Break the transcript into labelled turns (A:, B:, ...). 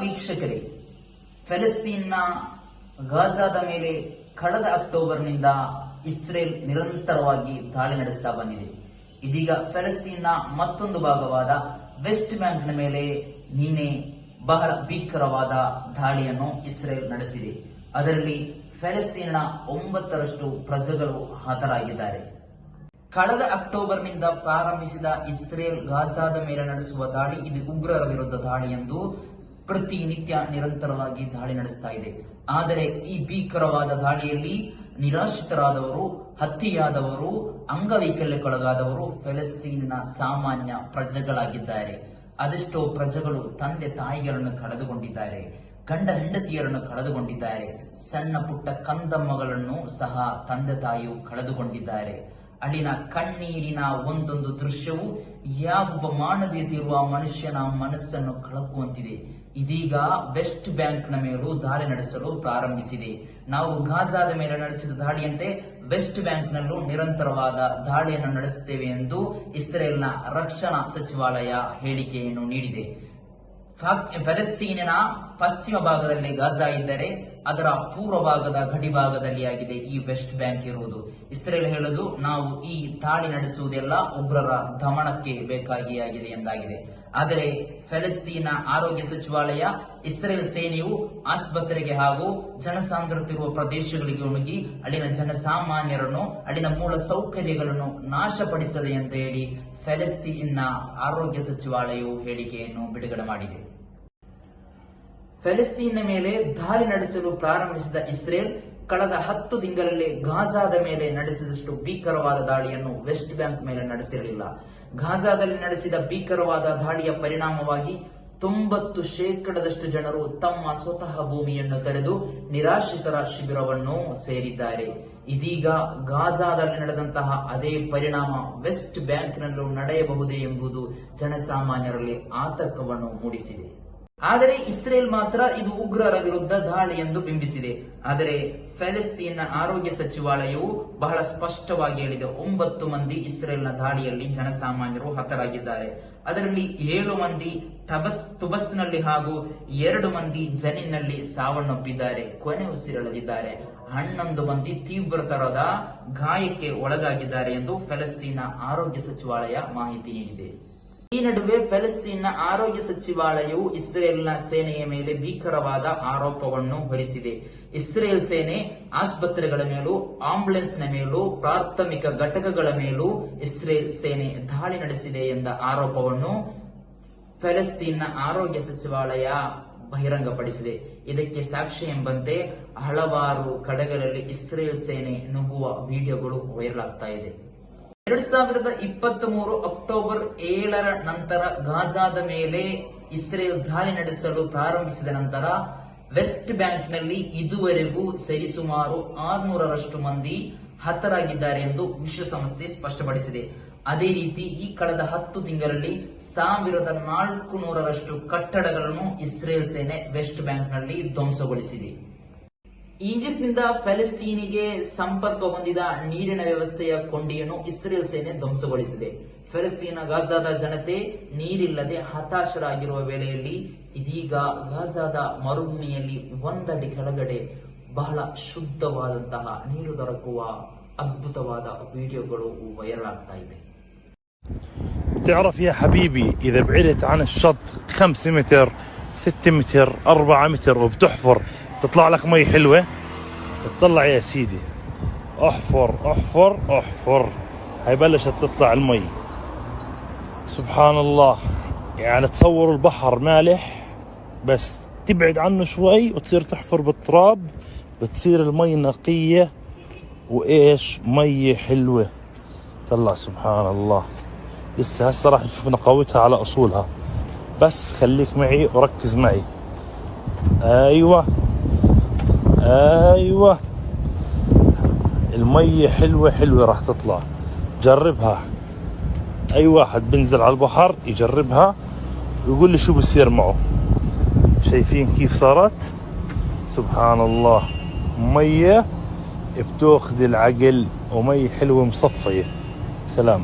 A: ವೀಕ್ಷಕರೇ, ಫೆಲಸ್ತೀನ್ನ ಗಾಜಾದ ಮೇಲೆ ಕಳೆದ ಅಕ್ಟೋಬರ್ನಿಂದ ಇಸ್ರೇಲ್ ನಿರಂತರವಾಗಿ ದಾಳಿ ನಡೆಸ್ತಾ ಬಂದಿದೆ. ಇದೀಗ ಫೆಲಸ್ತೀನ್ನ ಮತ್ತೊಂದು ಭಾಗವಾದ ವೆಸ್ಟ್ ಬ್ಯಾಂಕ್ನ ಮೇಲೆ ನಿನ್ನೆ ಬಹಳ ಭೀಕರವಾದ ದಾಳಿಯನ್ನು ಇಸ್ರೇಲ್ ನಡೆಸಿದೆ. ಅದರಲ್ಲಿ ಫೆಲಸ್ತೀನ್ನ ಒಂಬತ್ತರಷ್ಟು ಪ್ರಜೆಗಳು ಹತರಾಗಿದ್ದಾರೆ. ಕಳೆದ ಅಕ್ಟೋಬರ್ನಿಂದ ಪ್ರಾರಂಭಿಸಿದ ಇಸ್ರೇಲ್ ಗಾಜಾದ ಮೇಲೆ ನಡೆಸುವ ದಾಳಿ, ಇದು ಉಗ್ರರ ವಿರುದ್ಧ ದಾಳಿ ಎಂದು ಪ್ರತಿನಿತ್ಯ ನಿರಂತರವಾಗಿ ದಾಳಿ ನಡೆಸ್ತಾ ಇದೆ. ಆದರೆ ಈ ಭೀಕರವಾದ ದಾಳಿಯಲ್ಲಿ ನಿರಾಶ್ರಿತರಾದವರು, ಹತ್ಯೆಯಾದವರು ಅಂಗವೈಕಲ್ಯಕ್ಕೊಳಗಾದವರು ಫೆಲಸ್ತೀನಿನ ಸಾಮಾನ್ಯ ಪ್ರಜೆಗಳಾಗಿದ್ದಾರೆ. ಅದೆಷ್ಟೋ ಪ್ರಜೆಗಳು ತಂದೆ ತಾಯಿಗಳನ್ನು ಕಳೆದುಕೊಂಡಿದ್ದಾರೆ, ಗಂಡ ಹೆಂಡತಿಯರನ್ನು ಕಳೆದುಕೊಂಡಿದ್ದಾರೆ, ಸಣ್ಣ ಪುಟ್ಟ ಕಂದಮ್ಮಗಳನ್ನು ಸಹ ತಂದೆ ತಾಯಿಯು ಕಳೆದುಕೊಂಡಿದ್ದಾರೆ. ಅಲ್ಲಿನ ಕಣ್ಣೀರಿನ ಒಂದೊಂದು ದೃಶ್ಯವು ಯಾವೊಬ್ಬ ಮಾನವೀಯತೆ ಇರುವ ಮನುಷ್ಯನ ಮನಸ್ಸನ್ನು ಕಳಕುವಂತಿದೆ. ಇದೀಗ ವೆಸ್ಟ್ ಬ್ಯಾಂಕ್ನ ಮೇಲೂ ದಾಳಿ ನಡೆಸಲು ಪ್ರಾರಂಭಿಸಿದೆ. ನಾವು ಗಾಜಾದ ಮೇಲೆ ನಡೆಸಿದ ದಾಳಿಯಂತೆ ವೆಸ್ಟ್ ಬ್ಯಾಂಕ್ನಲ್ಲೂ ನಿರಂತರವಾದ ದಾಳಿಯನ್ನು ನಡೆಸುತ್ತೇವೆ ಎಂದು ಇಸ್ರೇಲ್ನ ರಕ್ಷಣಾ ಸಚಿವಾಲಯ ಹೇಳಿಕೆಯನ್ನು ನೀಡಿದೆ. ಫಲಸ್ತೀನಿನ ಪಶ್ಚಿಮ ಭಾಗದಲ್ಲಿ ಗಾಜಾ ಇದ್ದರೆ ಅದರ ಪೂರ್ವ ಭಾಗದ ಗಡಿ ಭಾಗದಲ್ಲಿ ಆಗಿದೆ ಈ ವೆಸ್ಟ್ ಬ್ಯಾಂಕ್ ಇರುವುದು. ಇಸ್ರೇಲ್ ಹೇಳುದು, ನಾವು ಈ ದಾಳಿ ನಡೆಸುವುದೆಲ್ಲ ಉಗ್ರರ ದಮನಕ್ಕೆ ಬೇಕಾಗಿಯಾಗಿದೆ ಎಂದಾಗಿದೆ. ಆದರೆ ಫೆಲಸ್ತೀನ ಆರೋಗ್ಯ ಸಚಿವಾಲಯ ಇಸ್ರೇಲ್ ಸೇನೆಯು ಆಸ್ಪತ್ರೆಗೆ ಹಾಗೂ ಜನಸಾಂದ್ರತೆ ಇರುವ ಪ್ರದೇಶಗಳಿಗೆ ಉಣುಗಿ ಅಲ್ಲಿನ ಜನಸಾಮಾನ್ಯರನ್ನು, ಅಲ್ಲಿನ ಮೂಲ ಸೌಕರ್ಯಗಳನ್ನು ನಾಶಪಡಿಸದೆ ಅಂತ ಹೇಳಿ ಫೆಲಸ್ತೀನ್ನ ಆರೋಗ್ಯ ಸಚಿವಾಲಯವು ಹೇಳಿಕೆಯನ್ನು ಬಿಡುಗಡೆ ಮಾಡಿದೆ. ಫೆಲಸ್ತೀನ್ನ ಮೇಲೆ ದಾಳಿ ನಡೆಸಲು ಪ್ರಾರಂಭಿಸಿದ ಇಸ್ರೇಲ್ ಕಳೆದ ಹತ್ತು ತಿಂಗಳಲ್ಲಿ ಗಾಜಾದ ಮೇಲೆ ನಡೆಸಿದಷ್ಟು ಭೀಕರವಾದ ದಾಳಿಯನ್ನು ವೆಸ್ಟ್ ಬ್ಯಾಂಕ್ ಮೇಲೆ ನಡೆಸಿರಲಿಲ್ಲ. ಗಾಜಾದಲ್ಲಿ ನಡೆಸಿದ ಭೀಕರವಾದ ದಾಳಿಯ ಪರಿಣಾಮವಾಗಿ ತೊಂಬತ್ತು ಶೇಕಡದಷ್ಟು ಜನರು ತಮ್ಮ ಸ್ವತಃ ಭೂಮಿಯನ್ನು ತೆರೆದು ನಿರಾಶ್ರಿತರ ಶಿಬಿರವನ್ನು ಸೇರಿದ್ದಾರೆ. ಇದೀಗ ಗಾಜಾದಲ್ಲಿ ನಡೆದಂತಹ ಅದೇ ಪರಿಣಾಮ ವೆಸ್ಟ್ ಬ್ಯಾಂಕ್ನಲ್ಲೂ ನಡೆಯಬಹುದೇ ಎಂಬುದು ಜನಸಾಮಾನ್ಯರಲ್ಲಿ ಆತಂಕವನ್ನು ಮೂಡಿಸಿದೆ. ಆದರೆ ಇಸ್ರೇಲ್ ಮಾತ್ರ ಇದು ಉಗ್ರರ ವಿರುದ್ಧ ದಾಳಿ ಎಂದು ಬಿಂಬಿಸಿದೆ. ಆದರೆ ಫೆಲಸ್ತೀನ್ನ ಆರೋಗ್ಯ ಸಚಿವಾಲಯವು ಬಹಳ ಸ್ಪಷ್ಟವಾಗಿ ಹೇಳಿದೆ. ಒಂಬತ್ತು ಮಂದಿ ಇಸ್ರೇಲ್ನ ದಾಳಿಯಲ್ಲಿ ಜನಸಾಮಾನ್ಯರು ಹತರಾಗಿದ್ದಾರೆ. ಅದರಲ್ಲಿ ಏಳು ಮಂದಿ ತಬಸ್, ತುಬಸ್ನಲ್ಲಿ ಹಾಗೂ ಎರಡು ಮಂದಿ ಜನಿನಲ್ಲಿ ಸಾವನ್ನಪ್ಪಿದ್ದಾರೆ. ಕೊನೆ ಉಸಿರೆಳೆದಿದ್ದಾರೆ. ಹನ್ನೊಂದು ಮಂದಿ ತೀವ್ರತರದ ಗಾಯಕ್ಕೆ ಒಳಗಾಗಿದ್ದಾರೆ ಎಂದು ಫೆಲಸ್ತೀನ ಆರೋಗ್ಯ ಸಚಿವಾಲಯ ಮಾಹಿತಿ ನೀಡಿದೆ. ಈ ನಡುವೆ ಫೆಲಸ್ತೀನ್ನ ಆರೋಗ್ಯ ಸಚಿವಾಲಯವು ಇಸ್ರೇಲ್ನ ಸೇನೆಯ ಮೇಲೆ ಭೀಕರವಾದ ಆರೋಪವನ್ನು ಹೊರಿಸಿದೆ. ಇಸ್ರೇಲ್ ಸೇನೆ ಆಸ್ಪತ್ರೆಗಳ ಮೇಲೂ ಆಂಬುಲೆನ್ಸ್ನ ಮೇಲೂ, ಪ್ರಾಥಮಿಕ ಘಟಕಗಳ ಮೇಲೂ ಇಸ್ರೇಲ್ ಸೇನೆ ದಾಳಿ ನಡೆಸಿದೆ ಎಂದ ಆರೋಪವನ್ನು ಫೆಲಸ್ತೀನ್ನ ಆರೋಗ್ಯ ಸಚಿವಾಲಯ ಬಹಿರಂಗಪಡಿಸಿದೆ. ಇದಕ್ಕೆ ಸಾಕ್ಷಿ ಎಂಬಂತೆ ಹಲವಾರು ಕಡೆಗಳಲ್ಲಿ ಇಸ್ರೇಲ್ ಸೇನೆ ನುಗ್ಗುವ ವಿಡಿಯೋಗಳು ವೈರಲ್ ಆಗ್ತಾ ಇದೆ. ಎರಡ್ ಸಾವಿರದ ಇಪ್ಪತ್ತ್ ಮೂರು ಅಕ್ಟೋಬರ್ ಏಳರ ನಂತರ ಗಾಜಾದ ಮೇಲೆ ಇಸ್ರೇಲ್ ದಾಳಿ ನಡೆಸಲು ಪ್ರಾರಂಭಿಸಿದ ನಂತರ ವೆಸ್ಟ್ ಬ್ಯಾಂಕ್ನಲ್ಲಿ ಇದುವರೆಗೂ ಸರಿಸುಮಾರು ಆರ್ನೂರರಷ್ಟು ಮಂದಿ ಹತರಾಗಿದ್ದಾರೆ ಎಂದು ವಿಶ್ವಸಂಸ್ಥೆ ಸ್ಪಷ್ಟಪಡಿಸಿದೆ. ಅದೇ ರೀತಿ ಈ ಕಳೆದ ಹತ್ತು ತಿಂಗಳಲ್ಲಿ ಸಾವಿರದ ನಾಲ್ಕು ನೂರರಷ್ಟು ಕಟ್ಟಡಗಳನ್ನು ಇಸ್ರೇಲ್ ಸೇನೆ ವೆಸ್ಟ್ ಬ್ಯಾಂಕ್ನಲ್ಲಿ ಧ್ವಂಸಗೊಳಿಸಿದೆ. ಈಜಿಪ್ಟ್ನಿಂದ ಫೆಲಸ್ತೀನಿಗೆ ಸಂಪರ್ಕ ಹೊಂದಿದ ನೀರಿನ ವ್ಯವಸ್ಥೆಯ ಕೊಂಡಿಯನ್ನು ಇಸ್ರೇಲ್ ಸೇನೆ ಧ್ವಂಸಗೊಳಿಸಿದೆ ಫೆಲಸ್ತೀನ ಗಾಜಾದ ಜನತೆ ನೀರಿಲ್ಲದೆ ಹತಾಶರಾಗಿರುವ ವೇಳೆಯಲ್ಲಿ ಇದೀಗ ಗಾಜಾದ ಮರುಭೂಮಿಯಲ್ಲಿ ಒಂದಡಿ ಕೆಳಗಡೆ ಬಹಳ ಶುದ್ಧವಾದಂತಹ ನೀರು ದೊರಕುವ ಅದ್ಭುತವಾದ ವಿಡಿಯೋಗಳು ವೈರಲ್ ಆಗ್ತಾ ಇದೆ
B: تعرف يا حبيبي إذا بعدت عن الشط خمسة متر ستة متر أربعة متر وبتحفر تطلع لك مي حلوة؟ تطلع يا سيدي. احفر احفر احفر. هاي بلشت تطلع المي. سبحان الله يعني تصور البحر مالح بس تبعد عنه شوي وتصير تحفر بالتراب بتصير المي نقية. وإيش؟ مي حلوة. طلع سبحان الله لسه هسه راح نشوف نقاوتها على أصولها. بس خليك معي وركز معي. أيوة. أيوة. المية حلوة حلوة راح تطلع. جربها. أي واحد بنزل على البحر يجربها ويقول لي شو بصير معه. شايفين كيف صارت؟ سبحان الله. مية بتأخذ العقل ومي حلوة مصفية. سلام.